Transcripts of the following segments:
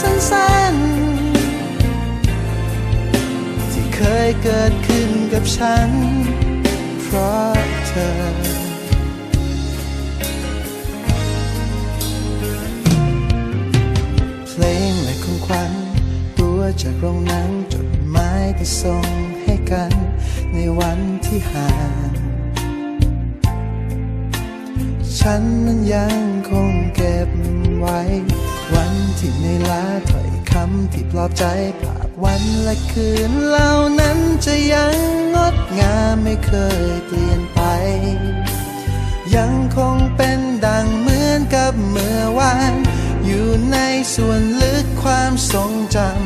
สั้นๆ ที่เคยเกิดขึ้นกับฉัน เพราะเธอ เพลงและของขวัญตัวจากโรงหนังจดหมายที่ส่งให้กัน ในวันที่ห่างฉันนั้นยังคงเก็บไว้ วันที่ในอยล้าถ้อยคำที่ปลอบใจภาพวันและคืนเหล่านั้นจะยังงดงามไม่เคยเปลี่ยนไป ยังคงเป็นดังเหมือนกับเมื่อวาน อยู่ในส่วนลึกความทรงจำ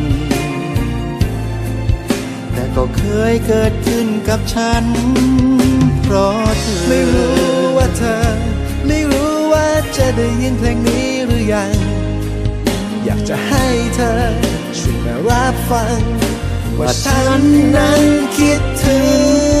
ก็เคยเกิดขึ้นกับฉัน เพราะเธอ ไม่รู้ว่าเธอ ไม่รู้ว่าจะได้ยินเพลงนี้หรือยัง อยากจะให้เธอ ช่วยมารับฟัง ว่าฉันนั้นคิดถึง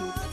นั